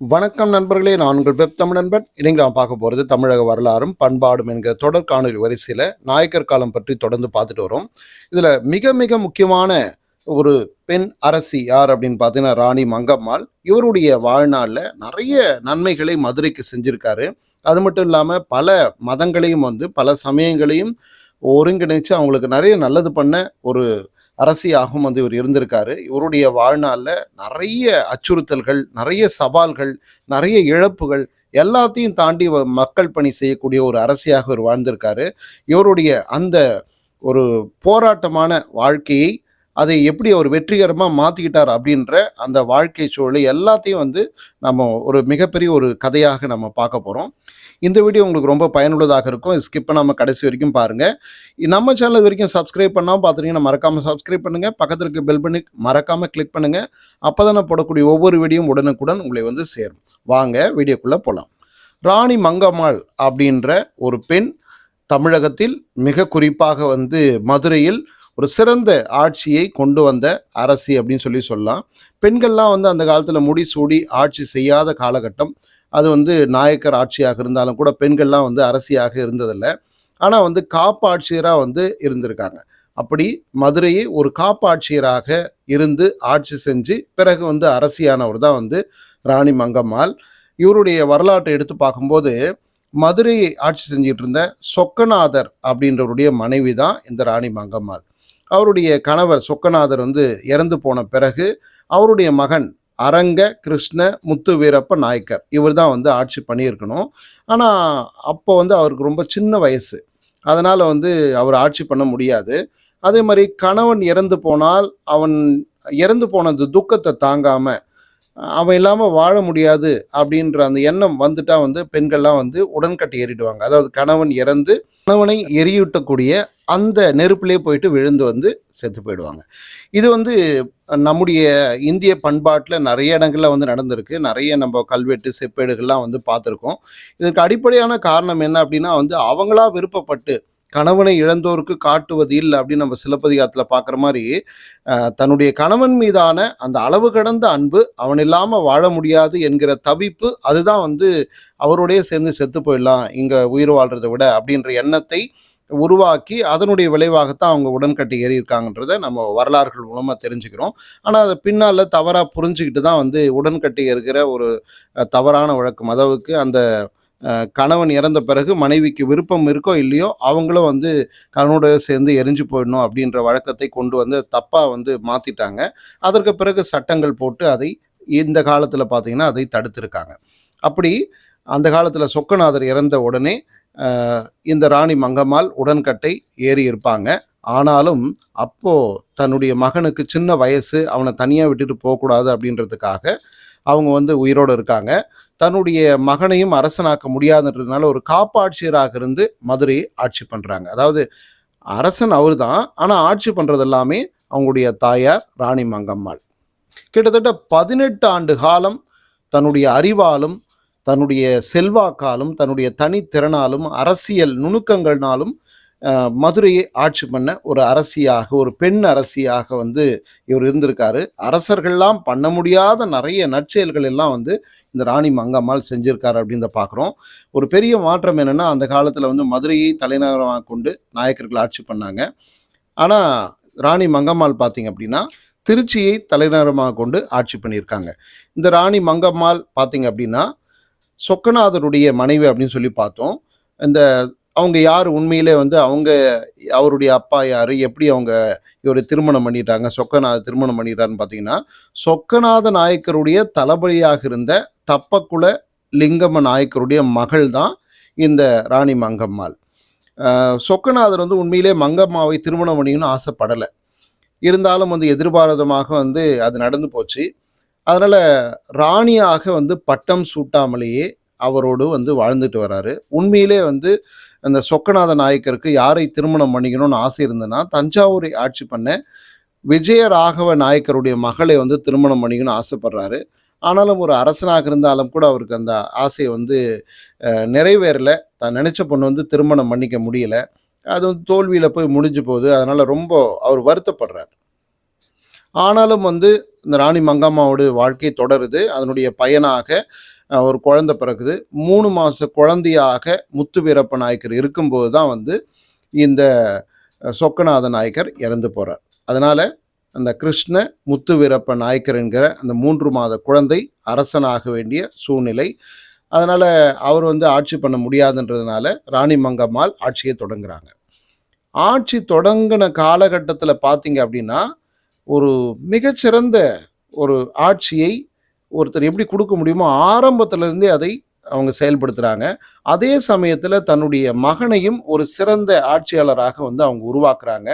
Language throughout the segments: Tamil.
வணக்கம் நண்பர்களே நான் உங்கள் பெப் தமிழ் நண்பன். இன்னைக்கு நாம் பார்க்க போகிறது தமிழக வரலாறும் பண்பாடும் என்கிற தொடர் காணொலி வரிசையில் நாயக்கர் காலம் பற்றி தொடர்ந்து பார்த்துட்டு வரோம். இதில் மிக மிக முக்கியமான ஒரு பெண் அரசி யார் அப்படின்னு பார்த்தீங்கன்னா ராணி மங்கம்மாள். இவருடைய வாழ்நாளில் நிறைய நன்மைகளை மதுரைக்கு செஞ்சுருக்காரு. அது மட்டும் இல்லாமல் பல மதங்களையும் வந்து பல சமயங்களையும் ஒருங்கிணைச்சு அவங்களுக்கு நிறைய நல்லது பண்ண ஒரு அரசியாகவும் வந்து இவர் இருந்திருக்காரு. இவருடைய வாழ்நாளில் நிறைய அச்சுறுத்தல்கள் நிறைய சவால்கள் நிறைய இழப்புகள் எல்லாத்தையும் தாண்டி வ- மக்கள் பணி செய்யக்கூடிய ஒரு அரசியாக இவர் வாழ்ந்திருக்காரு. இவருடைய அந்த ஒரு போராட்டமான வாழ்க்கையை அதை எப்படி அவர் வெற்றிகரமாக மாற்றிக்கிட்டார் அப்படின்ற அந்த வாழ்க்கை சூழலை எல்லாத்தையும் வந்து நம்ம ஒரு மிகப்பெரிய ஒரு கதையாக நம்ம பார்க்க போகிறோம் இந்த வீடியோ உங்களுக்கு ரொம்ப பயனுள்ளதாக இருக்கும். ஸ்கிப் பண்ணாமல் கடைசி வரைக்கும் பாருங்கள் நம்ம சேனல் வரைக்கும் சப்ஸ்கிரைப் பண்ணாமல் பார்த்துட்டிங்கன்னா மறக்காமல் சப்ஸ்கிரைப் பண்ணுங்கள் பக்கத்தில் இருக்க பெல் பண்ணி மறக்காமல் கிளிக் பண்ணுங்கள் அப்போ தான் போடக்கூடிய ஒவ்வொரு வீடியோவும் உடனுக்குடன் உங்களை வந்து சேரும். வாங்க வீடியோக்குள்ளே போகலாம் ராணி மங்கம்மாள் அப்படின்ற ஒரு பெண் தமிழகத்தில் மிக குறிப்பாக வந்து மதுரையில் ஒரு சிறந்த ஆட்சியை கொண்டு வந்த அரசி அப்படின்னு சொல்லி சொல்லலாம். பெண்கள்லாம் வந்து அந்த காலத்தில் முடிசூடி ஆட்சி செய்யாத காலகட்டம். அது வந்து நாயக்கர் ஆட்சியாக இருந்தாலும் கூட பெண்கள்லாம் வந்து அரசியாக இருந்ததில்லை. ஆனால் வந்து காப்பாட்சியராக வந்து இருந்திருக்காங்க. அப்படி மதுரையை ஒரு காப்பாட்சியராக இருந்து ஆட்சி செஞ்சு பிறகு வந்து அரசியானவர் தான் வந்து ராணி மங்கம்மாள். இவருடைய வரலாற்றை எடுத்து பார்க்கும்போது மதுரையை ஆட்சி செஞ்சிட்டு இருந்த சொக்கநாதர் அப்படின்றவருடைய மனைவி தான் இந்த ராணி மங்கம்மாள். அவருடைய கணவர் சொக்கநாதர் வந்து இறந்து போன பிறகு அவருடைய மகன் அரங்க கிருஷ்ண முத்து வீரப்ப நாயக்கர். இவர் தான் வந்து ஆட்சி பண்ணியிருக்கணும். ஆனால் அப்போ வந்து அவருக்கு ரொம்ப சின்ன வயசு. அதனால் வந்து அவர் ஆட்சி பண்ண முடியாது. அதே மாதிரி கணவன் இறந்து போனால் அவன் இறந்து போனது துக்கத்தை தாங்காமல் அவன் இல்லாமல் வாழ முடியாது அப்படின்ற அந்த எண்ணம் வந்துட்டா வந்து பெண்கள்லாம் வந்து உடன்கட்டி ஏறிடுவாங்க. அதாவது கணவன் இறந்து கணவனை எரியூட்டக்கூடிய அந்த நெருப்பிலே போயிட்டு விழுந்து வந்து செத்து போயிடுவாங்க. இது வந்து நம்முடைய இந்திய பண்பாட்டில் நிறைய இடங்கள்ல வந்து நடந்திருக்கு. நிறைய நம்ம கல்வெட்டு செப்பேடுகள்லாம் வந்து பார்த்துருக்கோம். இதுக்கு அடிப்படையான காரணம் என்ன அப்படின்னா வந்து அவங்களா விருப்பப்பட்டு கணவனை இழந்தோருக்கு காட்டுவது இல்லை அப்படின்னு நம்ம சிலப்பதிகாரத்தில் பார்க்குற மாதிரி தன்னுடைய கணவன் மீதான அந்த அளவு கடந்த அன்பு அவன் இல்லாமல் வாழ முடியாது என்கிற தவிப்பு அதுதான் வந்து அவரோடயே சேர்ந்து செத்து போயிடலாம் இங்கே உயிர் வாழ்றதை விட அப்படின்ற எண்ணத்தை உருவாக்கி அதனுடைய விளைவாகத்தான் அவங்க உடன்கட்டை ஏறி இருக்காங்கன்றத நம்ம வரலாறுகள் மூலமாக தெரிஞ்சுக்கிறோம். ஆனால் அதை பின்னால் தவறாக புரிஞ்சுக்கிட்டு தான் வந்து உடன்கட்டை ஏறுகிற ஒரு தவறான வழக்கம். அதாவது அந்த கணவன் இறந்த பிறகு மனைவிக்கு விருப்பம் இருக்கோ இல்லையோ அவங்களும் வந்து கணவனோட சேர்ந்து எரிஞ்சு போயிடணும் அப்படின்ற வழக்கத்தை கொண்டு வந்து தப்பாக வந்து மாற்றிட்டாங்க அதற்கு பிறகு சட்டங்கள் போட்டு அதை இந்த காலத்தில் பார்த்தீங்கன்னா அதை தடுத்திருக்காங்க. அப்படி அந்த காலத்தில் சொக்கநாதர் இறந்த உடனே இந்த ராணி மங்கம்மாள் உடன்கட்டை ஏறி இருப்பாங்க. ஆனாலும் அப்போ தன்னுடைய மகனுக்கு சின்ன வயசு அவனை தனியாக விட்டுட்டு போகக்கூடாது அப்படின்றதுக்காக அவங்க வந்து உயிரோடு இருக்காங்க. தன்னுடைய மகனையும் அரசனாக்க முடியாதுன்றதுனால ஒரு காப்பாட்சியராக இருந்து மதுரையை ஆட்சி பண்ணுறாங்க அதாவது அரசன் அவர் தான் ஆனால் ஆட்சி பண்ணுறது எல்லாமே அவங்களுடைய தாயார் ராணி மங்கம்மாள். கிட்டத்தட்ட பதினெட்டு ஆண்டு காலம் தன்னுடைய அறிவாலும் தன்னுடைய செல்வாக்காலும் தன்னுடைய தனித்திறனாலும் அரசியல் நுணுக்கங்கள்னாலும் மதுரையை ஆட்சி பண்ண ஒரு அரசியாக ஒரு பெண் அரசியாக வந்து இவர் இருந்திருக்காரு. அரசர்கள்லாம் பண்ண முடியாத நிறைய நற்செயல்கள் எல்லாம் வந்து இந்த ராணி மங்கம்மாள் செஞ்சிருக்காரு அப்படின்னு பார்க்குறோம் ஒரு பெரிய மாற்றம் என்னென்னா அந்த காலத்தில் வந்து மதுரையை தலைநகரமாக கொண்டு நாயக்கர்கள் ஆட்சி பண்ணாங்க. ஆனால் ராணி மங்கம்மாள் பார்த்தீங்க அப்படின்னா திருச்சியை தலைநகரமாக கொண்டு ஆட்சி பண்ணியிருக்காங்க. இந்த ராணி மங்கம்மாள் பார்த்தீங்க அப்படின்னா சொக்கநாதருடைய மனைவி அப்படின்னு சொல்லி பார்த்தோம். இந்த அவங்க யார்? உண்மையிலே வந்து அவங்க அவருடைய அப்பா யார்? எப்படி அவங்க இவர் திருமணம் பண்ணிட்டாங்க? சொக்கநாத திருமணம் பண்ணிட்டாருன்னு பார்த்தீங்கன்னா சொக்கநாத நாயக்கருடைய தளபதியாக இருந்த தப்பக்குல லிங்கம்ம நாயக்கருடைய மகள் தான் இந்த ராணி மங்கம்மாள். சொக்கநாதர் வந்து உண்மையிலே மங்கம்மாவை திருமணம் பண்ணிக்கணும்னு ஆசைப்படலை. இருந்தாலும் வந்து எதிர்பாரதமாக வந்து அது நடந்து போச்சு. அதனால் ராணியாக வந்து பட்டம் சூட்டாமலேயே அவரோடு வந்து வாழ்ந்துட்டு வராரு. உண்மையிலே வந்து அந்த சொக்கநாத நாயக்கருக்கு யாரை திருமணம் பண்ணிக்கணும்னு ஆசை இருந்ததுன்னா தஞ்சாவூரை ஆட்சி பண்ண விஜயராகவ நாயக்கருடைய மகளை வந்து திருமணம் பண்ணிக்கணும்னு ஆசைப்படுறாரு. ஆனாலும் ஒரு அரசனாக இருந்தாலும் கூட அவருக்கு அந்த ஆசை வந்து நிறைவேறலை நிறைவேறல. தான் நினைச்ச பொண்ணு வந்து திருமணம் பண்ணிக்க முடியல. அது வந்து தோல்வியில் போய் முடிஞ்சு போகுது. அதனால் ரொம்ப அவர் வருத்தப்படுறார். ஆனாலும் வந்து இந்த ராணி மங்கம்மாவோட வாழ்க்கை தொடருது. அதனுடைய பயனாக ஒரு குழந்தை பிறகுது மூணு மாத குழந்தையாக முத்து வீரப்ப நாயக்கர் இருக்கும்போது தான் வந்து இந்த சொக்கநாத நாயக்கர் இறந்து போகிறார் அதனால் அந்த கிருஷ்ண முத்து வீரப்ப நாயக்கர் என்கிற அந்த மூன்று மாத குழந்தை அரசனாக வேண்டிய சூழ்நிலை. அதனால் அவர் வந்து ஆட்சி பண்ண முடியாதுன்றதுனால ராணி மங்கம்மாள் ஆட்சியை தொடங்குறாங்க. ஆட்சி தொடங்கின காலகட்டத்தில் பார்த்தீங்க அப்படின்னா ஒரு மிகச்சிறந்த ஒரு ஆட்சியை ஒருத்தர் எப்படி கொடுக்க முடியுமோ ஆரம்பத்துல இருந்தே அதை அவங்க செயல்படுத்துகிறாங்க அதே சமயத்தில் தன்னுடைய மகனையும் ஒரு சிறந்த ஆட்சியாளராக வந்து அவங்க உருவாக்குறாங்க.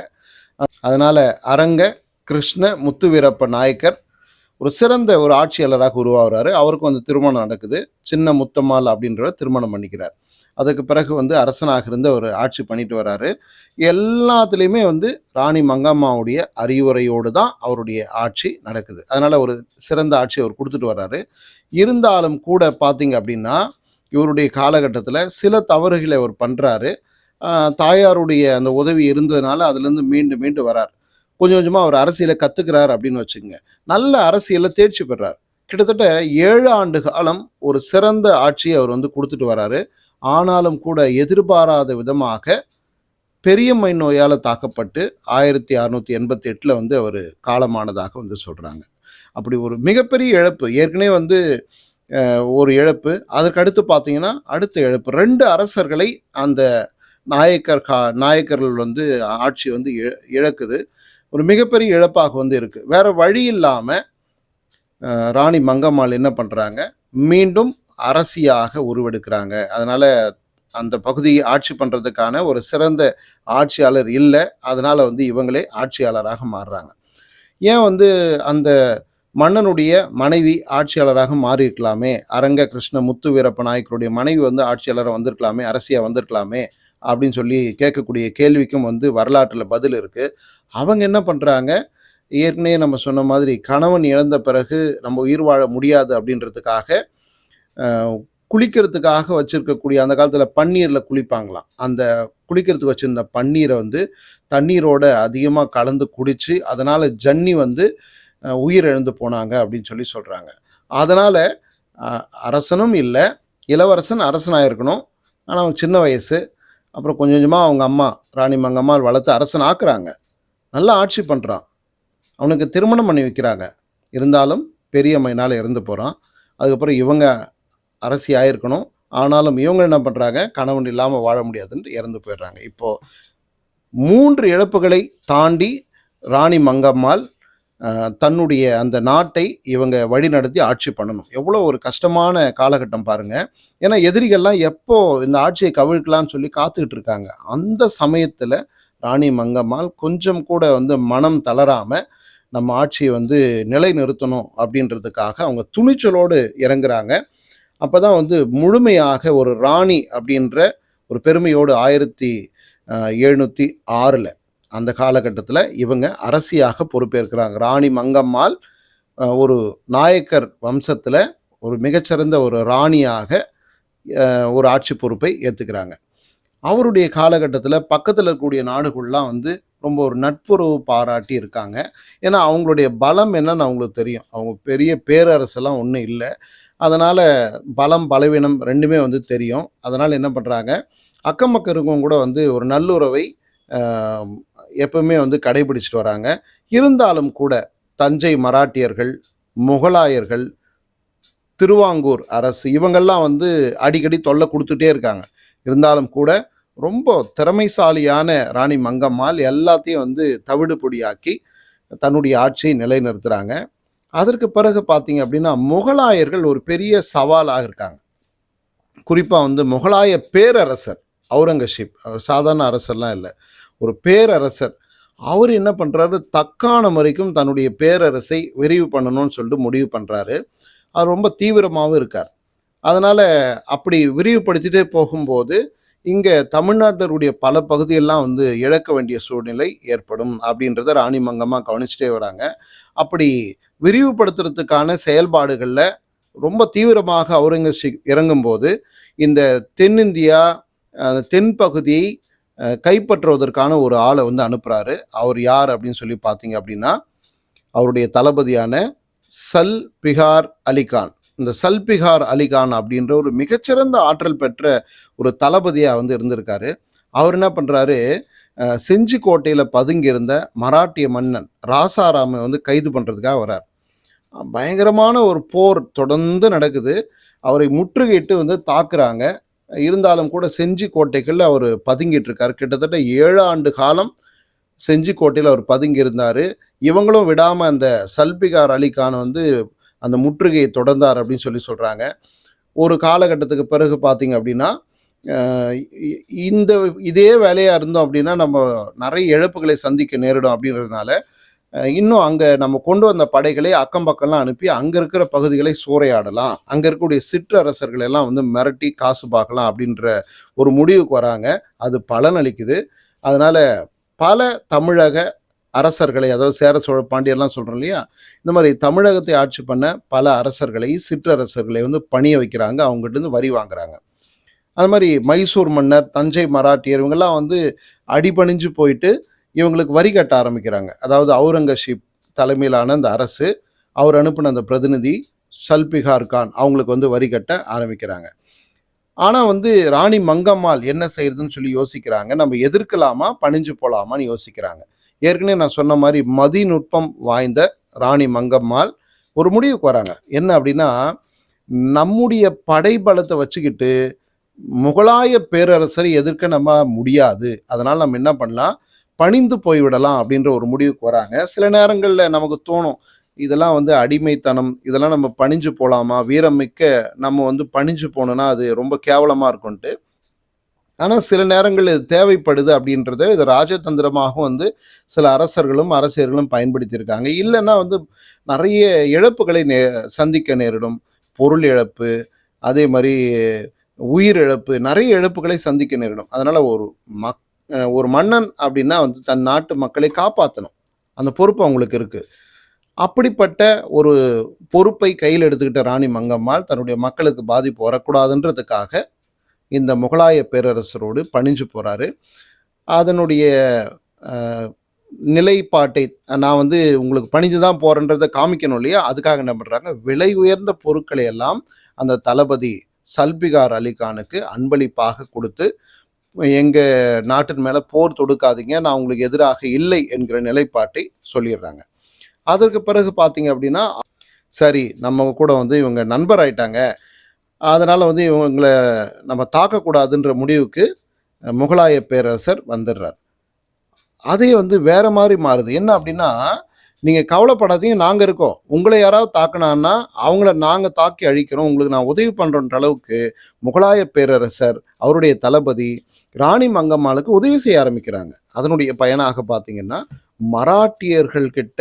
அதனால் அரங்க கிருஷ்ண முத்துவீரப்ப நாயக்கர் ஒரு சிறந்த ஒரு ஆட்சியாளராக உருவாகிறாரு. அவருக்கும் வந்து திருமணம் நடக்குது. சின்ன முத்தம்மாள் அப்படின்றத திருமணம் பண்ணிக்கிறார். அதுக்கு பிறகு வந்து அரசனாக இருந்து அவர் ஆட்சி பண்ணிட்டு வராரு. எல்லாத்துலேயுமே வந்து ராணி மங்கம்மாவுடைய அறிவுரையோடு தான் அவருடைய ஆட்சி நடக்குது. அதனால் ஒரு சிறந்த ஆட்சி அவர் கொடுத்துட்டு வர்றாரு இருந்தாலும் கூட பார்த்தீங்க அப்படின்னா இவருடைய காலகட்டத்தில் சில தவறுகளை அவர் பண்ணுறாரு தாயாருடைய அந்த உதவி இருந்ததுனால அதுலேருந்து மீண்டு மீண்டு வரார். கொஞ்சம் கொஞ்சமாக அவர் அரசியலை கற்றுக்கிறார் அப்படின்னு வச்சுக்கோங்க. நல்ல அரசியலில் தேர்ச்சி பெறார். கிட்டத்தட்ட ஏழு ஆண்டு காலம் ஒரு சிறந்த ஆட்சியை அவர் வந்து கொடுத்துட்டு வராரு. ஆனாலும் கூட எதிர்பாராத விதமாக பெரியம்மை நோயால் தாக்கப்பட்டு ஆயிரத்தி அறுநூத்தி எண்பத்தி எட்டில் வந்து அவர் காலமானதாக வந்து சொல்கிறாங்க அப்படி ஒரு மிகப்பெரிய இழப்பு ஏற்கனவே வந்து ஒரு இழப்பு. அதற்கு அடுத்து பார்த்தீங்கன்னா அடுத்த இழப்பு. ரெண்டு அரசர்களை அந்த நாயக்கர் கா நாயக்கர்கள் வந்து ஆட்சி வந்து இழக்குது. ஒரு மிகப்பெரிய இழப்பாக வந்து இருக்குது வேற வழி இல்லாமல் ராணி மங்கம்மாள் என்ன பண்ணுறாங்க மீண்டும் அரசியாக உருவெடுக்கிறாங்க. அதனால் அந்த பகுதியை ஆட்சி பண்ணுறதுக்கான ஒரு சிறந்த ஆட்சியாளர் இல்லை. அதனால் வந்து இவங்களே ஆட்சியாளராக மாறுறாங்க. ஏன் வந்து அந்த மன்னனுடைய மனைவி ஆட்சியாளராக மாறி இருக்கலாமே அரங்க கிருஷ்ண முத்து வீரப்ப நாயக்கருடைய மனைவி வந்து ஆட்சியாளராக வந்திருக்கலாமே? அரசியாக வந்திருக்கலாமே? அப்படின்னு சொல்லி கேட்கக்கூடிய கேள்விக்கும் வந்து வரலாற்றில் பதில் இருக்குது அவங்க என்ன பண்ணுறாங்க ஏற்கனவே நம்ம சொன்ன மாதிரி கணவன் இழந்த பிறகு நம்ம உயிர் வாழ முடியாது அப்படின்றதுக்காக குளிக்கிறதுக்காக வச்சுருக்கக்கூடிய அந்த காலத்தில் பன்னீரில் குளிப்பாங்களாம். அந்த குளிக்கிறதுக்கு வச்சுருந்த பன்னீரை வந்து தண்ணீரோட அதிகமாக கலந்து குடித்து அதனால் ஜன்னி வந்து உயிர் இழந்து போனாங்க அப்படின்னு சொல்லி சொல்கிறாங்க அதனால் அரசனும் இல்லை இளவரசன் அரசனாக இருக்கணும். ஆனால் அவன் சின்ன வயசு. அப்புறம் கொஞ்சம் கொஞ்சமாக அவங்க அம்மா ராணி மங்கம்மாள் வளர்த்து அரசன் ஆக்குறாங்க. நல்லா ஆட்சி பண்ணுறான் அவனுக்கு திருமணம் பண்ணி வைக்கிறாங்க. இருந்தாலும் பெரியம்மையினால் இறந்து போகிறான் அதுக்கப்புறம் இவங்க அரசி ஆயிருக்கணும் ஆனாலும் இவங்க என்ன பண்ணுறாங்க கணவன் இல்லாமல் வாழ முடியாதுன்னு இறந்து போயிடுறாங்க. இப்போது மூன்று இழப்புகளை தாண்டி ராணி மங்கம்மாள் தன்னுடைய அந்த நாட்டை இவங்க வழிநடத்தி ஆட்சி பண்ணணும். எவ்வளோ ஒரு கஷ்டமான காலகட்டம் பாருங்கள் ஏன்னா எதிரிகள்லாம் எப்போ இந்த ஆட்சியை கவிழ்க்கலான்னு சொல்லி காத்துக்கிட்டு இருக்காங்க. அந்த சமயத்தில் ராணி மங்கம்மாள் கொஞ்சம் கூட வந்து மனம் தளராமல் நம்ம ஆட்சியை வந்து நிலைநிறுத்தணும் அப்படின்றதுக்காக அவங்க துணிச்சலோடு இறங்குறாங்க. அப்போ தான் வந்து முழுமையாக ஒரு ராணி அப்படின்ற ஒரு பெருமையோடு ஆயிரத்தி எழுநூற்றி ஆறில் அந்த காலகட்டத்தில் இவங்க அரசியாக பொறுப்பேற்கிறாங்க. ராணி மங்கம்மாள் ஒரு நாயக்கர் வம்சத்தில் ஒரு மிகச்சிறந்த ஒரு ராணியாக ஒரு ஆட்சி பொறுப்பை ஏற்றுக்கிறாங்க அவருடைய காலகட்டத்தில் பக்கத்தில் இருக்கக்கூடிய நாடுகள்லாம் வந்து ரொம்ப ஒரு நட்புறவு பாராட்டி இருக்காங்க. ஏன்னா அவங்களுடைய பலம் என்னன்னு அவங்களுக்கு தெரியும். அவங்க பெரிய பேரரசெல்லாம் ஒன்றும் இல்லை. அதனால் பலம் பலவீனம் ரெண்டுமே வந்து தெரியும். அதனால் என்ன பண்ணுறாங்க அக்கம் பக்கம் இருக்கவங்க கூட வந்து ஒரு நல்லுறவை எப்பவுமே வந்து கடைபிடிச்சிட்டு வராங்க. இருந்தாலும் கூட தஞ்சை மராட்டியர்கள் முகலாயர்கள் திருவாங்கூர் அரசு இவங்கெல்லாம் வந்து அடிக்கடி தொல்லை கொடுத்துட்டே இருக்காங்க. இருந்தாலும் கூட ரொம்ப திறமைசாலியான ராணி மங்கம்மாள் எல்லாத்தையும் வந்து தவிடு பொடியாக்கி தன்னுடைய ஆட்சியை நிலைநிறுத்துகிறாங்க அதற்கு பிறகு பார்த்தீங்க அப்படின்னா முகலாயர்கள் ஒரு பெரிய சவாலாக இருக்காங்க. குறிப்பாக வந்து முகலாய பேரரசர் அவுரங்கசீப் அவர் சாதாரண அரசர்லாம் இல்லை ஒரு பேரரசர். அவர் என்ன பண்ணுறாரு தக்கான வரைக்கும் தன்னுடைய பேரரசை விரிவு பண்ணணும்னு சொல்லிட்டு முடிவு பண்ணுறாரு அவர் ரொம்ப தீவிரமாகவும் இருக்கார். அதனால் அப்படி விரிவுபடுத்திட்டே போகும்போது இங்கே தமிழ்நாட்டினுடைய பல பகுதியெல்லாம் வந்து இழக்க வேண்டிய சூழ்நிலை ஏற்படும் அப்படின்றத ராணி மங்கம்மா கவனிச்சுட்டே வராங்க. அப்படி விரிவுபடுத்துறதுக்கான செயல்பாடுகளில் ரொம்ப தீவிரமாக அவுரங்கசீப் இறங்கும்போது இந்த தென்னிந்தியா தென்பகுதியை கைப்பற்றுவதற்கான ஒரு ஆளை வந்து அனுப்புகிறாரு அவர் யார் அப்படின்னு சொல்லி பார்த்தீங்க அப்படின்னா அவருடைய தளபதியான சல் பிகார் அலிகான் இந்த சல்பிகார் அலிகான் அப்படின்ற ஒரு மிகச்சிறந்த ஆற்றல் பெற்ற ஒரு தளபதியாக வந்து இருந்திருக்காரு. அவர் என்ன பண்ணுறாரு செஞ்சிக்கோட்டையில் பதுங்கியிருந்த மராட்டிய மன்னன் ராசாராமை வந்து கைது பண்ணுறதுக்காக வரார் பயங்கரமான ஒரு போர் தொடர்ந்து நடக்குது. அவரை முற்றுகையிட்டு வந்து தாக்குறாங்க. இருந்தாலும் கூட செஞ்சி கோட்டைகளில் அவர் பதுங்கிட்டு இருக்கார் கிட்டத்தட்ட ஏழு ஆண்டு காலம் செஞ்சி கோட்டையில் அவர் பதுங்கி இருந்தார் இவங்களும் விடாமல் அந்த சல்பிகார் அலிகான் வந்து அந்த முற்றுகையை தொடர்ந்தார் அப்படின்னு சொல்லி சொல்கிறாங்க ஒரு காலகட்டத்துக்கு பிறகு பார்த்தீங்க அப்படின்னா இந்த இதே வேலையாக இருந்தோம் அப்படின்னா நம்ம நிறைய இழப்புகளை சந்திக்க நேரிடும் அப்படின்றதுனால இன்னும் அங்கே நம்ம கொண்டு வந்த படைகளை அக்கம் பக்கம்லாம் அனுப்பி அங்கே இருக்கிற பகுதிகளை சூறையாடலாம் அங்கே இருக்கக்கூடிய சிற்றரசர்கள் எல்லாம் வந்து மிரட்டி காசு பார்க்கலாம் அப்படின்ற ஒரு முடிவுக்கு வராங்க. அது பலனளிக்குது அதனால் பல தமிழக அரசர்களை அதாவது சேர சோழ பாண்டியர்லாம் சொல்கிறோம் இல்லையா? இந்த மாதிரி தமிழகத்தை ஆட்சி பண்ண பல அரசர்களை சிற்றரசர்களை வந்து பணிய வைக்கிறாங்க. அவங்ககிட்ட வரி வாங்குறாங்க. அது மாதிரி மைசூர் மன்னர் தஞ்சை மராட்டியர் இவங்கெல்லாம் வந்து அடிபணிஞ்சு போயிட்டு இவங்களுக்கு வரி கட்ட ஆரம்பிக்கிறாங்க. அதாவது அவுரங்கசீப் தலைமையிலான அந்த அரசு அவர் அனுப்பின அந்த பிரதிநிதி சல்பிகார் கான் அவங்களுக்கு வந்து வரி கட்ட ஆரம்பிக்கிறாங்க. ஆனால் வந்து ராணி மங்கம்மாள் என்ன செய்யறதுன்னு சொல்லி யோசிக்கிறாங்க. நம்ம எதிர்க்கலாமா பணிஞ்சு போகலாமான்னு யோசிக்கிறாங்க. ஏற்கனவே நான் சொன்ன மாதிரி மதிநுட்பம் வாய்ந்த ராணி மங்கம்மாள் ஒரு முடிவுக்கு வராங்க. என்ன அப்படின்னா நம்முடைய படைபலத்தை வச்சுக்கிட்டு முகலாய பேரரசரை எதிர்க்க நம்ம முடியாது. அதனால் நம்ம என்ன பண்ணலாம் பணிந்து போய்விடலாம் அப்படின்ற ஒரு முடிவுக்கு வராங்க. சில நேரங்களில் நமக்கு தோணும் இதெல்லாம் வந்து அடிமைத்தனம் இதெல்லாம் நம்ம பணிஞ்சு போகலாமா வீரமிக்க நம்ம வந்து பணிஞ்சு போனோம்னா அது ரொம்ப கேவலமாக இருக்கும்ன்ட்டு. ஆனால் சில நேரங்கள் இது தேவைப்படுது அப்படின்றத இது ராஜதந்திரமாகவும் வந்து சில அரசர்களும் அரசியர்களும் பயன்படுத்தியிருக்காங்க. இல்லைன்னா வந்து நிறைய இழப்புகளை நே சந்திக்க நேரிடும். பொருள் இழப்பு அதே மாதிரி உயிர் இழப்பு நிறைய இழப்புகளை சந்திக்க நேரிடும். அதனால் ஒரு மக் ஒரு மன்னன் அப்படின்னா வந்து தன் நாட்டு மக்களை காப்பாற்றணும் அந்த பொறுப்பு அவங்களுக்கு இருக்குது அப்படிப்பட்ட ஒரு பொறுப்பை கையில் எடுத்துக்கிட்ட ராணி மங்கம்மாள் தன்னுடைய மக்களுக்கு பாதிப்பு வரக்கூடாதுன்றதுக்காக இந்த முகலாய பேரரசரோடு பணிஞ்சு போகிறாரு அதனுடைய நிலைப்பாட்டை நான் வந்து உங்களுக்கு பணிஞ்சு தான் போகிறேன்றதை காமிக்கணும் இல்லையா? அதுக்காக என்ன பண்ணுறாங்க விலை உயர்ந்த பொருட்களை எல்லாம் அந்த தளபதி சல்பிகார் அலிகானுக்கு அன்பளிப்பாக கொடுத்து எங்கள் நாட்டின் மேலே போர் தொடுக்காதீங்க. நான் உங்களுக்கு எதிராக இல்லை என்கிற நிலைப்பாட்டை சொல்லிடுறாங்க. அதற்கு பிறகு பார்த்தீங்க அப்படின்னா சரி நம்ம கூட வந்து இவங்க நண்பர் ஆயிட்டாங்க. அதனால் வந்து இவங்களை நம்ம தாக்கக்கூடாதுன்ற முடிவுக்கு முகலாய பேரரசர் வந்துடுறார். அதே வந்து வேற மாதிரி மாறுது. என்ன அப்படின்னா நீங்கள் கவலைப்படாதீங்க நாங்கள் இருக்கோம். உங்களை யாராவது தாக்கினான்னா அவங்கள நாங்கள் தாக்கி அழிக்கிறோம். உங்களுக்கு நான் உதவி பண்ணுறோன்ற அளவுக்கு முகலாய பேரரசர் அவருடைய தளபதி ராணி மங்கம்மாளுக்கு உதவி செய்ய ஆரம்பிக்கிறாங்க. அதனுடைய பயனாக பார்த்தீங்கன்னா மராட்டியர்கள் கிட்ட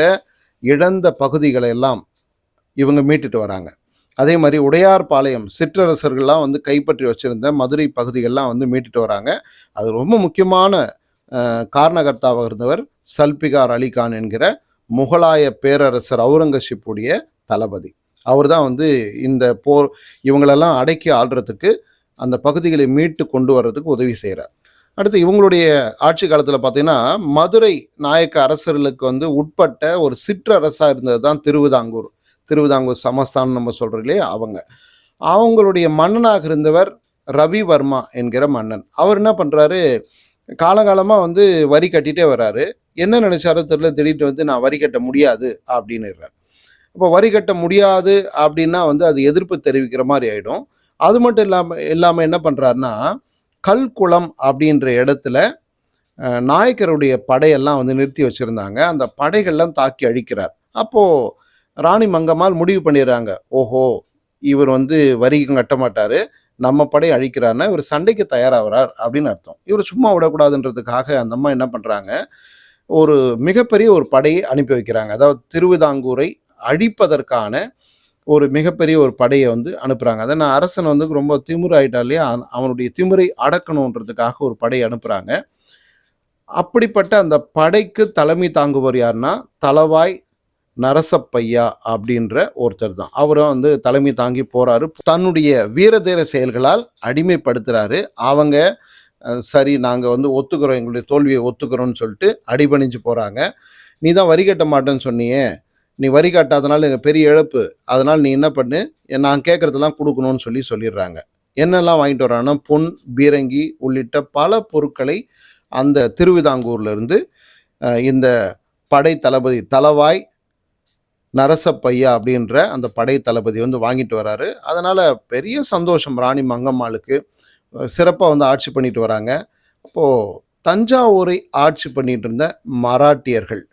இழந்த பகுதிகளை எல்லாம் இவங்க மீட்டுட்டு வராங்க. அதே மாதிரி உடையார்பாளையம் சிற்றரசர்கள்லாம் வந்து கைப்பற்றி வச்சிருந்த மதுரை பகுதிகள்லாம் வந்து மீட்டுட்டு வராங்க. அது ரொம்ப முக்கியமான காரணகர்த்தாவாக இருந்தவர் சல்பிகார் அலிகான் என்கிற முகலாய பேரரசர் அவுரங்கசீப்புடைய தளபதி. அவர் தான் வந்து இந்த போர் இவங்களெல்லாம் அடக்கி ஆள்றதுக்கு அந்த பகுதிகளை மீட்டு கொண்டு வர்றதுக்கு உதவி செய்கிறார் அடுத்து இவங்களுடைய ஆட்சி காலத்தில் பார்த்தீங்கன்னா மதுரை நாயக்க அரசர்களுக்கு வந்து உட்பட்ட ஒரு சிற்றரசாக இருந்தது தான் திருவிதாங்கூர். திருவிதாங்கூர் சமஸ்தான் நம்ம சொல்கிறோம் இல்லையா? அவங்க. அவங்களுடைய மன்னனாக இருந்தவர் ரவிவர்மா என்கிற மன்னன். அவர் என்ன பண்ணுறாரு காலகாலமாக வந்து வரி கட்டிகிட்டே வர்றாரு. என்ன நினைச்சாரோ தெரியல திடீர்னு வந்து நான் வரி கட்ட முடியாது அப்படின்னுறார். அப்போ வரி கட்ட முடியாது அப்படின்னா வந்து அது எதிர்ப்பு தெரிவிக்கிற மாதிரி ஆகிடும் அது மட்டும் இல்லாமல் இல்லாமல் என்ன பண்ணுறாருன்னா கல்குளம் அப்படின்ற இடத்துல நாயக்கருடைய படையெல்லாம் வந்து நிறுத்தி வச்சுருந்தாங்க. அந்த படைகள்லாம் தாக்கி அழிக்கிறார். அப்போது ராணி மங்கம்மாள் முடிவு பண்ணிடுறாங்க. ஓஹோ இவர் வந்து வரிக்கும் கட்ட மாட்டார். நம்ம படை அழிக்கிறாருன்னா இவர் சண்டைக்கு தயாராகிறார் அப்படின்னு அர்த்தம். இவர் சும்மா விடக்கூடாதுன்றதுக்காக அந்த அம்மா என்ன பண்ணுறாங்க ஒரு மிகப்பெரிய ஒரு படையை அனுப்பி வைக்கிறாங்க. அதாவது திருவிதாங்கூரை அழிப்பதற்கான ஒரு மிகப்பெரிய ஒரு படையை வந்து அனுப்புகிறாங்க அதை நான் அரசன் வந்து ரொம்ப திமிரு ஆயிட்டா இல்லையா அவனுடைய திமுறை அடக்கணுன்றதுக்காக ஒரு படையை அனுப்புகிறாங்க அப்படிப்பட்ட அந்த படைக்கு தலைமை தாங்குவர் யாருன்னா தலவாய் நரசப்பையா அப்படின்ற ஒருத்தர் தான். அவரும் வந்து தலைமை தாங்கி போகிறாரு தன்னுடைய வீரதீர செயல்களால் அடிமைப்படுத்துகிறாரு அவங்க சரி நாங்கள் வந்து ஒத்துக்கிறோம் எங்களுடைய தோல்வியை ஒத்துக்கிறோம்னு சொல்லிட்டு அடிபணிஞ்சு போகிறாங்க நீ தான் வரி கட்ட மாட்டேன்னு சொன்னியே. நீ வரி காட்டாதனால எங்கள் பெரிய இழப்பு. அதனால் நீ என்ன பண்ணு? நான் கேட்குறதெல்லாம் கொடுக்கணும்னு சொல்லி சொல்லிடுறாங்க. என்னெல்லாம் வாங்கிட்டு வராங்கன்னா பொன் பீரங்கி உள்ளிட்ட பல பொருட்களை அந்த திருவிதாங்கூர்லேருந்து இந்த படை தளபதி தலவாய் நரசப்பையா அப்படின்ற அந்த படை தளபதி வந்து வாங்கிட்டு வராரு. அதனால் பெரிய சந்தோஷம் ராணி மங்கம்மாளுக்கு. சிறப்பாக வந்து ஆட்சி பண்ணிட்டு வராங்க. அப்போது தஞ்சாவூரை ஆட்சி பண்ணிட்டு இருந்த மராட்டியர்கள்.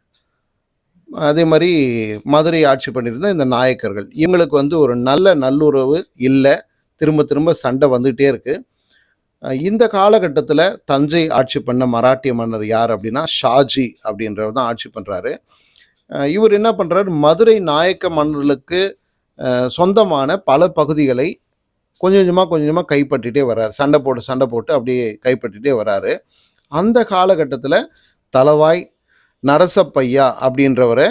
அதே மாதிரி மதுரை ஆட்சி பண்ணியிருந்த இந்த நாயக்கர்கள். இவங்களுக்கு வந்து ஒரு நல்ல நல்லுறவு இல்லை. திரும்ப திரும்ப சண்டை வந்துகிட்டே இருக்குது இந்த காலகட்டத்தில் தஞ்சை ஆட்சி பண்ண மராட்டிய மன்னர் யார் அப்படின்னா ஷாஜி அப்படின்றவர் தான் ஆட்சி பண்ணுறாரு இவர் என்ன பண்ணுறாரு மதுரை நாயக்க மன்னர்களுக்கு சொந்தமான பல பகுதிகளை கொஞ்சம் கொஞ்சமாக கொஞ்சம் கொஞ்சமாக கைப்பற்றிட்டே வர்றாரு. சண்டை போட்டு சண்டை போட்டு அப்படியே கைப்பற்றிட்டே வர்றாரு. அந்த காலகட்டத்தில் தலவாய் நரசப்பையா அப்படின்றவரை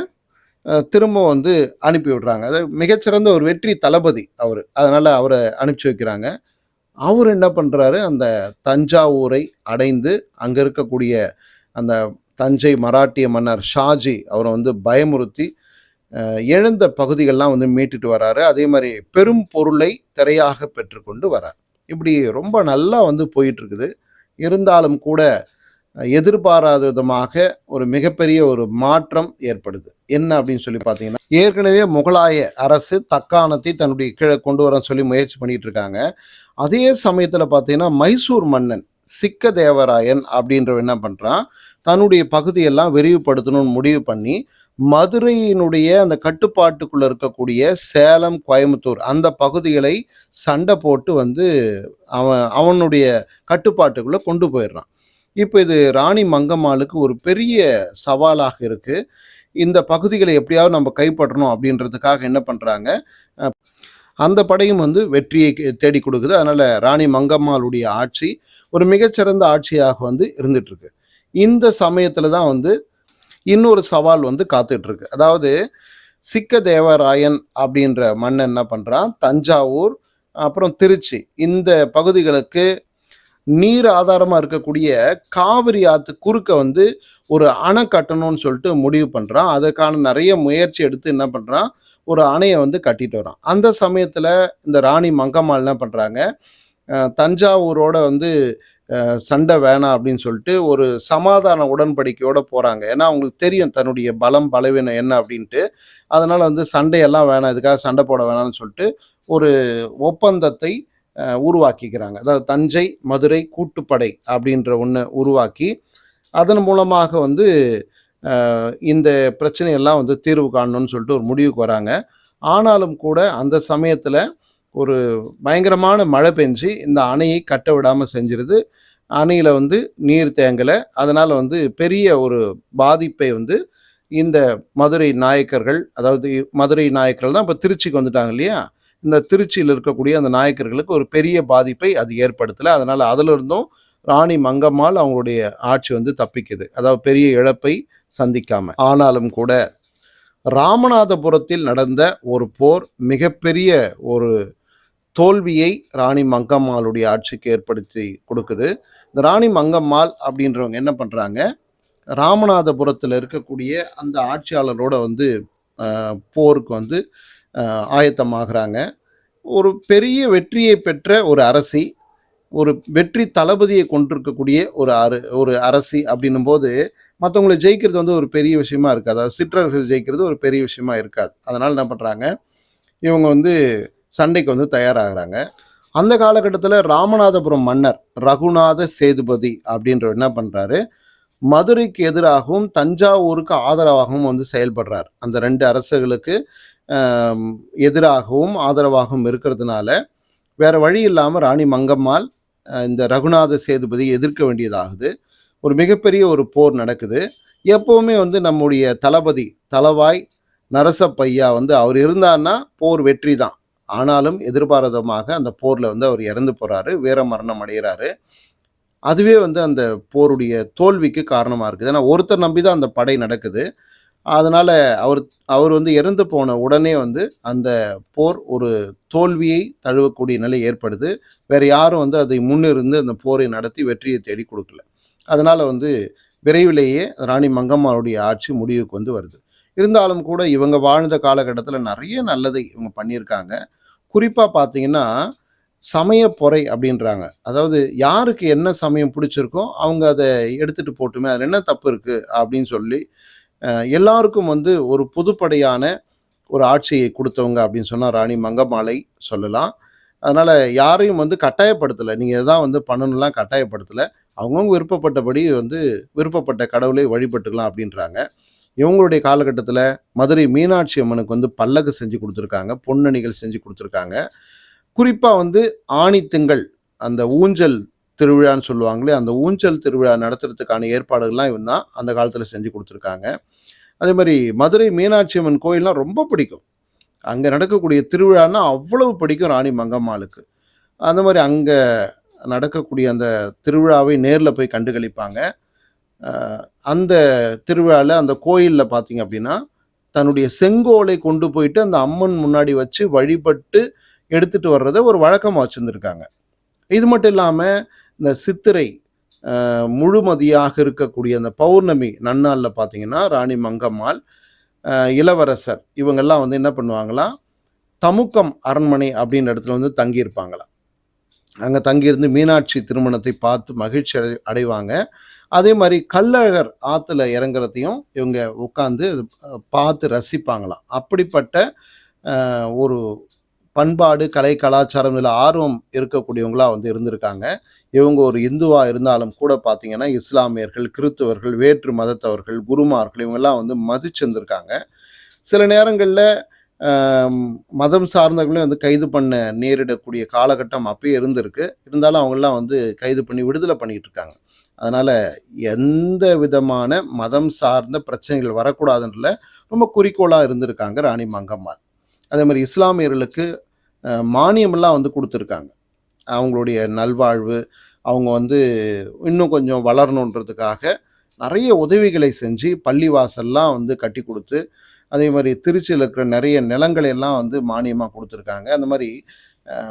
திரும்ப வந்து அனுப்பி விடுறாங்க. அது மிகச்சிறந்த ஒரு வெற்றி தளபதி அவர். அதனால் அவரை அனுப்பிச்சி வைக்கிறாங்க. அவர் என்ன பண்ணுறாரு அந்த தஞ்சாவூரை அடைந்து அங்கே இருக்கக்கூடிய அந்த தஞ்சை மராட்டிய மன்னர் ஷாஜி அவரை வந்து பயமுறுத்தி எழுந்த பகுதிகள்லாம் வந்து மீட்டுட்டு வராரு. அதே மாதிரி பெரும் பொருளை திரையாக பெற்றுக்கொண்டு வரார். இப்படி ரொம்ப நல்லா வந்து போயிட்டு இருக்குது. இருந்தாலும் கூட எதிர்பாராத விதமாக ஒரு மிகப்பெரிய ஒரு மாற்றம் ஏற்படுது. என்ன அப்படின்னு சொல்லி பார்த்தீங்கன்னா ஏற்கனவே முகலாய அரசு தக்காணத்தை தன்னுடைய கீழே கொண்டு வர சொல்லி முயற்சி பண்ணிட்டு இருக்காங்க. அதே சமயத்தில் பார்த்தீங்கன்னா மைசூர் மன்னன் சிக்க தேவராயன் அப்படின்றவன் என்ன பண்ணுறான் தன்னுடைய பகுதியெல்லாம் விரிவுபடுத்தணும்னு முடிவு பண்ணி மதுரையினுடைய அந்த கட்டுப்பாட்டுக்குள்ள இருக்கக்கூடிய சேலம் கோயம்புத்தூர் அந்த பகுதிகளை சண்டை போட்டு வந்து அவன் அவனுடைய கட்டுப்பாட்டுக்குள்ளே கொண்டு போயிடுறான். இப்போ இது ராணி மங்கம்மாளுக்கு ஒரு பெரிய சவாலாக இருக்குது இந்த பகுதிகளை எப்படியாவது நம்ம கைப்பற்றணும் அப்படின்றதுக்காக என்ன பண்ணுறாங்க அந்த படையும் வந்து வெற்றியை தேடி கொடுக்குது. அதனால ராணி மங்கம்மாளுடைய ஆட்சி ஒரு மிகச்சிறந்த ஆட்சியாக வந்து இருந்துகிட்ருக்கு இந்த சமயத்தில் தான் வந்து இன்னொரு சவால் வந்து காத்துட்ருக்கு அதாவது சிக்க தேவராயன் அப்படின்ற மன்னன் என்ன பண்ணுறான் தஞ்சாவூர் அப்புறம் திருச்சி இந்த பகுதிகளுக்கு நீர் ஆதாரமாக இருக்கக்கூடிய காவிரி ஆத்து குறுக்க வந்து ஒரு அணை கட்டணும்னு சொல்லிட்டு முடிவு பண்ணுறான் அதுக்கான நிறைய முயற்சி எடுத்து என்ன பண்ணுறான் ஒரு அணையை வந்து கட்டிட்டு வரான். அந்த சமயத்தில் இந்த ராணி மங்கம்மாள் என்ன பண்ணுறாங்க தஞ்சாவூரோட வந்து சண்டை வேணாம் அப்படின்னு சொல்லிட்டு ஒரு சமாதான உடன்படிக்கையோட போகிறாங்க ஏன்னா அவங்களுக்கு தெரியும் தன்னுடைய பலம் பலவீனம் என்ன அப்படின்ட்டு. அதனால் வந்து சண்டையெல்லாம் வேணாம் இதுக்காக சண்டை போட வேணாம்னு சொல்லிட்டு ஒரு ஒப்பந்தத்தை உருவாக்கிக்கிறாங்க. அதாவது தஞ்சை மதுரை கூட்டுப்படை அப்படின்ற ஒன்று உருவாக்கி அதன் மூலமாக வந்து இந்த பிரச்சனையெல்லாம் வந்து தீர்வு காணணும்னு சொல்லிட்டு ஒரு முடிவுக்கு வராங்க. ஆனாலும் கூட அந்த சமயத்தில் ஒரு பயங்கரமான மழை பெஞ்சு இந்த அணையை கட்ட விடாமல் செஞ்சிருது. அணையில் வந்து நீர் தேங்கலை. அதனால் வந்து பெரிய ஒரு பாதிப்பை வந்து இந்த மதுரை நாயக்கர்கள் அதாவது மதுரை நாயக்கர்கள் தான் இப்போ திருச்சிக்கு வந்துட்டாங்க இல்லையா? இந்த திருச்சியில் இருக்கக்கூடிய அந்த நாயக்கர்களுக்கு ஒரு பெரிய பாதிப்பை அது ஏற்படுத்தலை. அதனால் அதிலிருந்தும் ராணி மங்கம்மாள் அவங்களுடைய ஆட்சி வந்து தப்பிக்குது. அதாவது பெரிய இழப்பை சந்திக்காம. ஆனாலும் கூட ராமநாதபுரத்தில் நடந்த ஒரு போர் மிகப்பெரிய ஒரு தோல்வியை ராணி மங்கம்மாளுடைய ஆட்சிக்கு ஏற்படுத்தி கொடுக்குது. இந்த ராணி மங்கம்மாள் அப்படின்றவங்க என்ன பண்ணுறாங்க ராமநாதபுரத்தில் இருக்கக்கூடிய அந்த ஆட்சியாளரோட வந்து போருக்கு வந்து ஆயத்தமாகறாங்க. ஒரு பெரிய வெற்றியை பெற்ற ஒரு அரசி ஒரு வெற்றி தளபதியை கொண்டிருக்கக்கூடிய ஒரு அரு ஒரு அரசி அப்படின்னும் போது மற்றவங்களை ஜெயிக்கிறது வந்து ஒரு பெரிய விஷயமா இருக்காது. அதாவது சிற்றர்கள் ஜெயிக்கிறது ஒரு பெரிய விஷயமா இருக்காது. அதனால் என்ன பண்ணுறாங்க இவங்க வந்து சண்டைக்கு வந்து தயாராகிறாங்க. அந்த காலகட்டத்தில் ராமநாதபுரம் மன்னர் ரகுநாத சேதுபதி அப்படின்றவர் என்ன பண்ணுறாரு மதுரைக்கு எதிராகவும் தஞ்சாவூருக்கு ஆதரவாகவும் வந்து செயல்படுறார். அந்த ரெண்டு அரசுகளுக்கு எதிராகவும் ஆதரவாகவும் இருக்கிறதுனால வேற வழி இல்லாமல் ராணி மங்கம்மாள் இந்த ரகுநாத சேதுபதி எதிர்க்க வேண்டியதாகுது. ஒரு மிகப்பெரிய ஒரு போர் நடக்குது. எப்போவுமே வந்து நம்முடைய தளபதி தளவாய் நரசப்பையா வந்து அவர் இருந்தார்னா போர் வெற்றி தான் ஆனாலும் எதிர்பாராதமாக அந்த போரில் வந்து அவர் இறந்து போகிறாரு வீர மரணம் அடைகிறாரு. அதுவே வந்து அந்த போருடைய தோல்விக்கு காரணமாக இருக்குது. ஏன்னா ஒருத்தர் நம்பி தான் அந்த படை நடக்குது. அதனால் அவர் அவர் வந்து இறந்து போன உடனே வந்து அந்த போர் ஒரு தோல்வியை தழுவக்கூடிய நிலை ஏற்படுது வேறு யாரும் வந்து அதை முன்னிருந்து அந்த போரை நடத்தி வெற்றியை தேடி கொடுக்கல அதனால் வந்து விரைவிலேயே ராணி மங்கம்மாவுடைய ஆட்சி முடிவுக்கு வந்து வருது இருந்தாலும் கூட இவங்க வாழ்ந்த காலகட்டத்தில் நிறைய நல்லதை இவங்க பண்ணியிருக்காங்க. குறிப்பாக பார்த்தீங்கன்னா, சமய பொறை அப்படின்றாங்க. அதாவது யாருக்கு என்ன சமயம் பிடிச்சிருக்கோ, அவங்க அதை எடுத்துகிட்டு போட்டுமே, அதில் என்ன தப்பு இருக்குது அப்படின்னு சொல்லி, எல்லாருக்கும் வந்து ஒரு பொதுப்படையான ஒரு ஆட்சியை கொடுத்தவங்க அப்படின்னு சொன்னால் ராணி மங்கமாலை சொல்லலாம். அதனால் யாரையும் வந்து கட்டாயப்படுத்தலை. நீங்கள் இதான் வந்து பண்ணணும்லாம் கட்டாயப்படுத்தலை. அவங்கவுங்க விருப்பப்பட்டபடி வந்து விருப்பப்பட்ட கடவுளை வழிபட்டுக்கலாம் அப்படின்றாங்க. இவங்களுடைய காலகட்டத்தில் மதுரை மீனாட்சி அம்மனுக்கு வந்து பல்லக்கு செஞ்சு கொடுத்துருக்காங்க. பொன்னணிகள் செஞ்சு கொடுத்துருக்காங்க. குறிப்பாக வந்து ஆணி திங்கள் அந்த ஊஞ்சல் திருவிழான்னு சொல்லுவாங்களே, அந்த ஊஞ்சல் திருவிழா நடத்துறதுக்கான ஏற்பாடுகள்லாம் இவன் தான் அந்த காலத்தில் செஞ்சு கொடுத்துருக்காங்க. அதே மாதிரி மதுரை மீனாட்சி அம்மன் கோயில்லாம் ரொம்ப பிடிக்கும். அங்கே நடக்கக்கூடிய திருவிழான்னா அவ்வளவு பிடிக்கும் ராணி மங்கம்மாளுக்கு. அந்த மாதிரி அங்கே நடக்கக்கூடிய அந்த திருவிழாவை நேரில் போய் கண்டுகளிப்பாங்க. அந்த திருவிழாவில் அந்த கோயிலில் பார்த்தீங்க அப்படின்னா, தன்னுடைய செங்கோலை கொண்டு போயிட்டு அந்த அம்மன் முன்னாடி வச்சு வழிபட்டு எடுத்துகிட்டு வர்றத ஒரு வழக்கமாக வச்சுருந்துருக்காங்க இது மட்டும் இல்லாமல் இந்த சித்திரை முழுமதியாக இருக்கக்கூடிய அந்த பௌர்ணமி நன்னாளில் பார்த்தீங்கன்னா, ராணி மங்கம்மாள், இளவரசர் இவங்கெல்லாம் வந்து என்ன பண்ணுவாங்களாம், தமுக்கம் அரண்மனை அப்படின்ற இடத்துல வந்து தங்கியிருப்பாங்களாம். அங்கே தங்கியிருந்து மீனாட்சி திருமணத்தை பார்த்து மகிழ்ச்சி அடை அடைவாங்க. அதே மாதிரி கள்ளழகர் ஆற்றுல இறங்குறதையும் இவங்க உட்காந்து பார்த்து ரசிப்பாங்களாம். அப்படிப்பட்ட ஒரு பண்பாடு, கலை, கலாச்சாரம் இதில் ஆர்வம் இருக்கக்கூடியவங்களா வந்து இருந்திருக்காங்க. இவங்க ஒரு இந்துவாக இருந்தாலும் கூட பார்த்தீங்கன்னா, இஸ்லாமியர்கள், கிறித்துவர்கள், வேற்று மதத்தவர்கள், குருமார்கள் இவங்கெல்லாம் வந்து மதிச்சிருந்திருக்காங்க. சில நேரங்களில் மதம் சார்ந்தவர்களையும் வந்து கைது பண்ண நேரிடக்கூடிய காலகட்டம் அப்பயே இருந்திருக்கு. இருந்தாலும் அவங்கலாம் வந்து கைது பண்ணி விடுதலை பண்ணிகிட்டு இருக்காங்க. அதனால் எந்த விதமான மதம் சார்ந்த பிரச்சனைகள் வரக்கூடாதுன்றல ரொம்ப குறிக்கோளாக இருந்திருக்காங்க ராணி மங்கம்மாள். அதே மாதிரி இஸ்லாமியர்களுக்கு மானியமெல்லாம் வந்து கொடுத்துருக்காங்க அவங்களுடைய நல்வாழ்வு, அவங்க வந்து இன்னும் கொஞ்சம் வளரணுன்றதுக்காக நிறைய உதவிகளை செஞ்சு பள்ளிவாசல்லாம் வந்து கட்டிக் கொடுத்து அதே மாதிரி திருச்சியில் இருக்கிற நிறைய நிலங்களை எல்லாம் வந்து மானியமாக கொடுத்துருக்காங்க. அந்த மாதிரி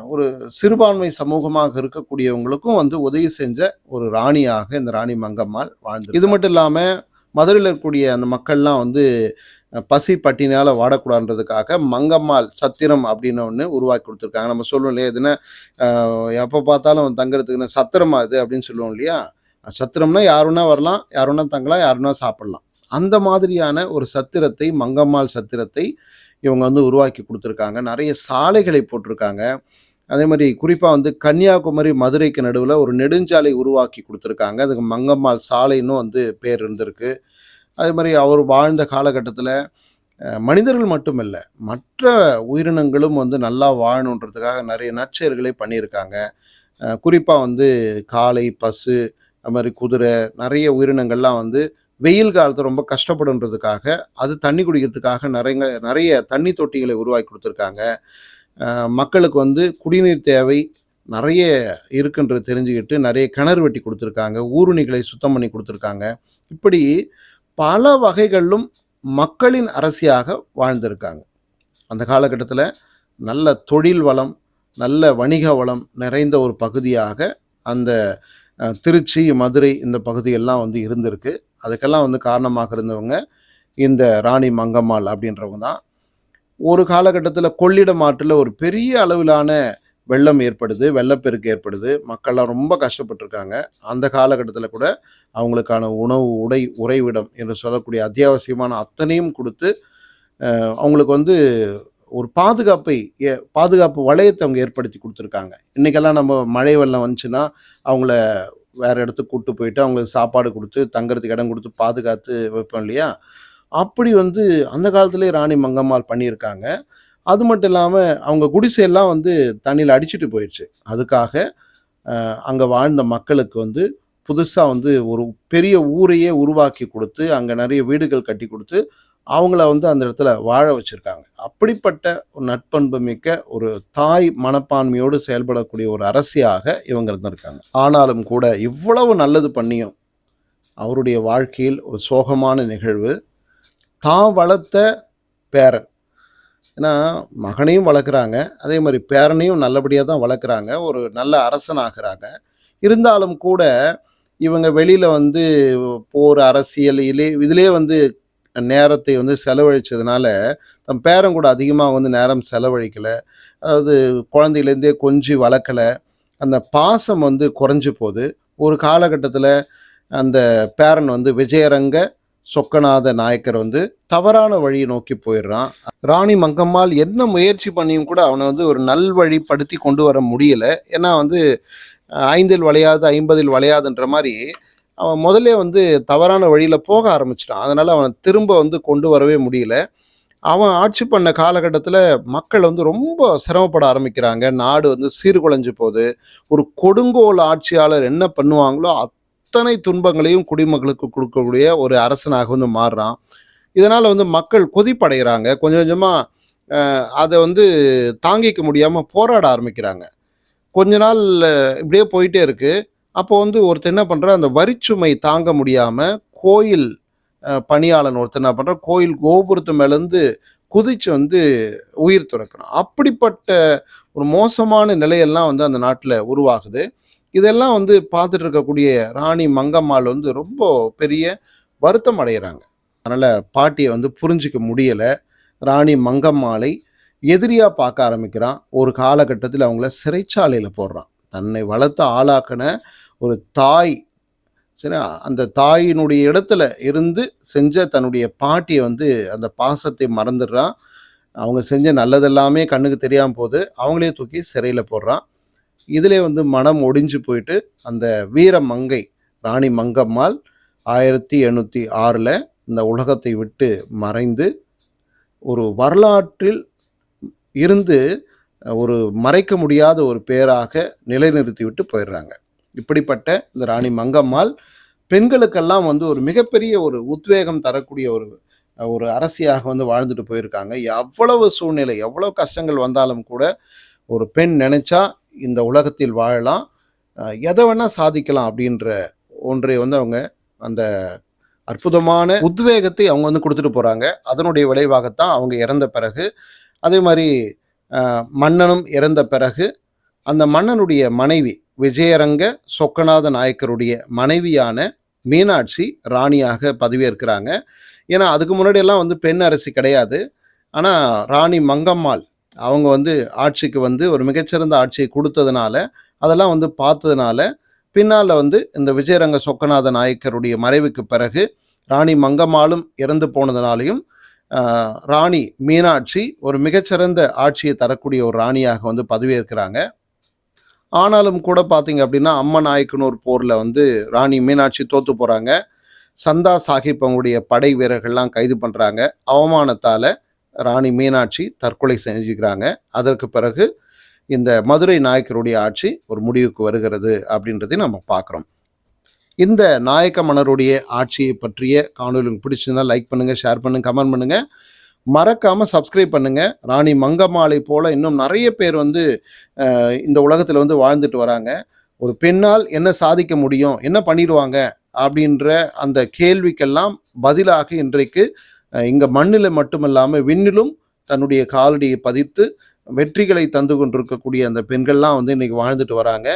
ஒரு சிறுபான்மை சமூகமாக இருக்கக்கூடியவங்களுக்கும் வந்து உதவி செஞ்ச ஒரு ராணியாக இந்த ராணி மங்கம்மாள் வாழ்ந்து இது மட்டும் இல்லாமல் மதுரையில் இருக்கக்கூடிய அந்த மக்கள்லாம் வந்து பசி பட்டினால் வாடக்கூடாதுன்றதுக்காக மங்கம்மாள் சத்திரம் அப்படின்னு ஒன்று உருவாக்கி கொடுத்துருக்காங்க நம்ம சொல்லுவோம் இல்லையா, எதுனா எப்போ பார்த்தாலும் தங்குறதுக்குன்னு சத்திரமா இது அப்படின்னு சொல்லுவோம் இல்லையா? சத்திரம்னா யார் வேணா வரலாம், யார் வேணா தங்கலாம், யார் வேணா சாப்பிடலாம். அந்த மாதிரியான ஒரு சத்திரத்தை மங்கம்மாள் சத்திரத்தை இவங்க வந்து உருவாக்கி கொடுத்துருக்காங்க நிறைய சாலைகளை போட்டிருக்காங்க. அதே மாதிரி குறிப்பாக வந்து கன்னியாகுமரி, மதுரைக்கு நடுவில் ஒரு நெடுஞ்சாலை உருவாக்கி கொடுத்துருக்காங்க அதுக்கு மங்கம்மாள் சாலைன்னும் வந்து பேர் இருந்திருக்கு. அதே மாதிரி அவர் வாழ்ந்த காலகட்டத்தில் மனிதர்கள் மட்டும் இல்லை மற்ற உயிரினங்களும் வந்து நல்லா வாழணுன்றதுக்காக நிறைய நற்செயல்களை பண்ணியிருக்காங்க. குறிப்பாக வந்து காளை, பசு, அது மாதிரி குதிரை நிறைய உயிரினங்கள்லாம் வந்து வெயில் காலத்தில் ரொம்ப கஷ்டப்படுன்றதுக்காக, அது தண்ணி குடிக்கிறதுக்காக நிறைய நிறைய தண்ணி தொட்டிகளை உருவாக்கி கொடுத்துருக்காங்க. மக்களுக்கு வந்து குடிநீர் தேவை நிறைய இருக்குன்றது தெரிஞ்சுக்கிட்டு, நிறைய கிணறு வெட்டி கொடுத்துருக்காங்க. ஊருணிகளை சுத்தம் பண்ணி கொடுத்துருக்காங்க. இப்படி பல வகைகளிலும் மக்களின் அரசியாக வாழ்ந்திருக்காங்க. அந்த காலகட்டத்தில் நல்ல தொழில் வளம், நல்ல வணிக வளம் நிறைந்த ஒரு பகுதியாக அந்த திருச்சி, மதுரை இந்த பகுதியெல்லாம் வந்து இருந்திருக்கு. அதுக்கெல்லாம் வந்து காரணமாக இருந்தவங்க இந்த ராணி மங்கம்மாள் அப்படின்றவங்க தான். ஒரு காலகட்டத்தில் கொள்ளிடம் ஆற்றில் ஒரு பெரிய அளவிலான வெள்ளம் ஏற்படுது. வெள்ளப்பெருக்கு ஏற்படுது. மக்கள்லாம் ரொம்ப கஷ்டப்பட்டுருக்காங்க. அந்த காலகட்டத்தில் கூட அவங்களுக்கான உணவு, உடை, உறைவிடம் என்று சொல்லக்கூடிய அத்தியாவசியமான அத்தனையும் கொடுத்து அவங்களுக்கு வந்து ஒரு பாதுகாப்பை பாதுகாப்பு வளையத்தை அவங்க ஏற்படுத்தி கொடுத்துருக்காங்க இன்னைக்கெல்லாம் நம்ம மழை வெள்ளம் வந்துச்சுன்னா, அவங்கள வேறு இடத்துக்கு கூப்பிட்டு போயிட்டு, அவங்களுக்கு சாப்பாடு கொடுத்து தங்குறதுக்கு இடம் கொடுத்து பாதுகாத்து வைப்போம் இல்லையா? அப்படி வந்து அந்த காலத்துலேயே ராணி மங்கம்மாள் பண்ணியிருக்காங்க. அது மட்டும் இல்லாமல் அவங்க குடிசையெல்லாம் வந்து தண்ணியில் அடிச்சுட்டு போயிடுச்சு அதுக்காக அங்கே வாழ்ந்த மக்களுக்கு வந்து புதுசாக வந்து ஒரு பெரிய ஊரையே உருவாக்கி கொடுத்து அங்கே நிறைய வீடுகள் கட்டி கொடுத்து அவங்கள வந்து அந்த இடத்துல வாழ வச்சுருக்காங்க அப்படிப்பட்ட ஒரு நட்பண்பு மிக்க ஒரு தாய் மனப்பான்மையோடு செயல்படக்கூடிய ஒரு அரசியாக இவங்க இருந்திருக்காங்க. ஆனாலும் கூட இவ்வளவு நல்லது பண்ணியும், அவருடைய வாழ்க்கையில் ஒரு சோகமான நிகழ்வு. தான் வளர்த்த பேரன். ஏன்னா மகனையும் வளர்க்குறாங்க. அதே மாதிரி பேரனையும் நல்லபடியாக தான் வளர்க்குறாங்க. ஒரு நல்ல அரசன் இருந்தாலும் கூட இவங்க வெளியில் வந்து போர், அரசியல் இலே இதிலேயே வந்து நேரத்தை வந்து செலவழித்ததுனால தம் பேரன் கூட அதிகமாக வந்து நேரம் செலவழிக்கலை அதாவது குழந்தையிலேருந்தே கொஞ்சி வளர்க்கல. அந்த பாசம் வந்து குறைஞ்சி போது. ஒரு காலகட்டத்தில் அந்த பேரன் வந்து விஜயரங்க சொக்கநாத நாயக்கர் வந்து தவறான வழியை நோக்கி போயிடுறான். ராணி மங்கம்மாள் என்ன முயற்சி பண்ணியும் கூட அவனை வந்து ஒரு நல்வழிப்படுத்தி கொண்டு வர முடியல. ஏன்னா வந்து ஐந்தில் வளையாது, 50ல் வளையாதுன்ற மாதிரி அவன் முதல்ல வந்து தவறான வழியில் போக ஆரம்பிச்சிட்டான் அதனால் அவனை திரும்ப வந்து கொண்டு வரவே முடியல. அவன் ஆட்சி பண்ண காலகட்டத்தில் மக்கள் வந்து ரொம்ப சிரமப்பட ஆரம்பிக்கிறாங்க. நாடு வந்து சீர்குலைஞ்சு போது. ஒரு கொடுங்கோல் ஆட்சியாளர் என்ன பண்ணுவாங்களோ, அத்தனை துன்பங்களையும் குடிமக்களுக்கு கொடுக்கக்கூடிய ஒரு அரசனாக வந்து மாறுறான். இதனால் வந்து மக்கள் கொதிப்படைகிறாங்க கொஞ்சம் கொஞ்சமாக அதை வந்து தாங்கிக்க முடியாமல் போராட ஆரம்பிக்கிறாங்க. கொஞ்ச நாள் இப்படியே போயிட்டே இருக்குது அப்போ வந்து ஒருத்தன் என்ன பண்றான், அந்த வரிச்சுமை தாங்க முடியாமல் கோயில் பணியாளன் ஒருத்தன் என்ன பண்ணுற கோயில் கோபுரத்து மேலேருந்து குதிச்சு வந்து உயிர் துறக்கிறான். அப்படிப்பட்ட ஒரு மோசமான நிலையெல்லாம் வந்து அந்த நாட்டில் உருவாகுது. இதெல்லாம் வந்து பார்த்துட்டு இருக்கக்கூடிய ராணி மங்கம்மாள் வந்து ரொம்ப பெரிய வருத்தம் அடைகிறாங்க அதனால் பாட்டியை வந்து புரிஞ்சுக்க முடியலை ராணி மங்கம்மாளை எதிரியாக பார்க்க ஆரம்பிக்கிறான். ஒரு காலகட்டத்தில் அவங்கள சிறைச்சாலையில் போடுறான். தன்னை வளர்த்து ஆளாக்கின ஒரு தாய் சரி அந்த தாயினுடைய இடத்துல இருந்து செஞ்ச தன்னுடைய பாட்டியை வந்து அந்த பாசத்தை மறந்துடுறான். அவங்க செஞ்ச நல்லதெல்லாமே கண்ணுக்கு தெரியாமல் போது. அவங்களே தூக்கி சிறையில் போடுறான். இதிலே வந்து மனம் ஒடிஞ்சு போயிட்டு, அந்த வீர மங்கை ராணி மங்கம்மாள் 1806ல இந்த உலகத்தை விட்டு மறைந்து, ஒரு வரலாற்றில் இருந்து ஒரு மறைக்க முடியாத ஒரு பேராக நிலைநிறுத்திவிட்டு போயிடுறாங்க. இப்படிப்பட்ட இந்த ராணி மங்கம்மாள் பெண்களுக்கெல்லாம் வந்து ஒரு மிகப்பெரிய ஒரு உத்வேகம் தரக்கூடிய ஒரு ஒரு அரசியாக வந்து வாழ்ந்துட்டு போயிருக்காங்க. எவ்வளவு சூழ்நிலை, எவ்வளவு கஷ்டங்கள் வந்தாலும் கூட, ஒரு பெண் நினைச்சா இந்த உலகத்தில் வாழலாம். எதை வேணால் சாதிக்கலாம் அப்படின்ற ஒன்றை வந்து அவங்க அந்த அற்புதமான உத்வேகத்தை அவங்க வந்து கொடுத்துட்டு போகிறாங்க அதனுடைய விளைவாகத்தான் அவங்க இறந்த பிறகு, அதே மாதிரி மன்னனும் இறந்த பிறகு, அந்த மன்னனுடைய மனைவி விஜயரங்க சொக்கநாத நாயக்கருடைய மனைவியான மீனாட்சி ராணியாக பதவியேற்கிறாங்க. ஏன்னா, அதுக்கு முன்னாடியெல்லாம் வந்து பெண் அரசி கிடையாது. ஆனால் ராணி மங்கம்மாள் அவங்க வந்து ஆட்சிக்கு வந்து ஒரு மிகச்சிறந்த ஆட்சியை கொடுத்ததுனால அதெல்லாம் வந்து பார்த்ததுனால, பின்னால் வந்து இந்த விஜயரங்க சொக்கநாத நாயக்கருடைய மறைவுக்கு பிறகு, ராணி மங்கம்மாளும் இறந்து போனதுனாலையும் ராணி மீனாட்சி ஒரு மிகச்சிறந்த ஆட்சியை தரக்கூடிய ஒரு ராணியாக வந்து பதவியேற்கிறாங்க. ஆனாலும் கூட பார்த்தீங்க அப்படின்னா, அம்மநாயக்கனூர் போரில் வந்து ராணி மீனாட்சி தோத்து போகிறாங்க சந்தா சாஹிப் அவங்களுடைய படை வீரர்கள்லாம் கைது பண்ணுறாங்க அவமானத்தால் ராணி மீனாட்சி தற்கொலை செஞ்சுக்கிறாங்க. அதற்கு பிறகு இந்த மதுரை நாயக்கருடைய ஆட்சி ஒரு முடிவுக்கு வருகிறது அப்படின்றதை நம்ம பார்க்குறோம். இந்த நாயக்க மன்னருடைய ஆட்சியை பற்றிய காணொலி உங்களுக்கு லைக் பண்ணுங்கள் ஷேர் பண்ணுங்க, கமெண்ட் பண்ணுங்கள் மறக்காமல் சப்ஸ்கிரைப் பண்ணுங்கள் ராணி மங்கம்மாளை போல் இன்னும் நிறைய பேர் வந்து இந்த உலகத்தில் வந்து வாழ்ந்துட்டு வராங்க. ஒரு பெண்ணால் என்ன சாதிக்க முடியும்? என்ன பண்ணிடுவாங்க? அப்படின்ற அந்த கேள்விக்கெல்லாம் பதிலாக இன்றைக்கு இங்கே மண்ணில் மட்டுமல்லாமல் விண்ணிலும் தன்னுடைய காலடியை பதித்து வெற்றிகளை தந்து கொண்டிருக்கக்கூடிய அந்த பெண்கள்லாம் வந்து இன்னைக்கு வாழ்ந்துட்டு வராங்க.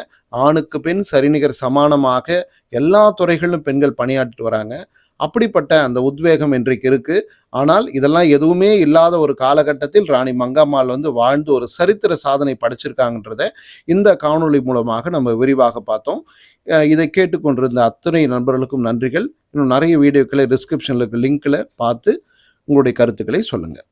ஆணுக்கு பெண் சரிநிகர் சமானமாக எல்லா துறைகளிலும் பெண்கள் பணியாற்றிட்டு வராங்க. அப்படிப்பட்ட அந்த உத்வேகம் இன்றைக்கு இருக்கு. ஆனால் இதெல்லாம் எதுவுமே இல்லாத ஒரு காலகட்டத்தில் ராணி மங்கம்மாள் வந்து வாழ்ந்து ஒரு சரித்திர சாதனை படைச்சிருக்காங்கன்றத இந்த காணொளி மூலமாக நம்ம விரிவாக பார்த்தோம். இதை கேட்டுக்கொண்டிருந்த அத்தனை நண்பர்களுக்கும் நன்றிகள். இன்னும் நிறைய வீடியோக்களை டிஸ்கிரிப்ஷனில் இருக்க லிங்க்ல பார்த்து உங்களுடைய கருத்துக்களை சொல்லுங்கள்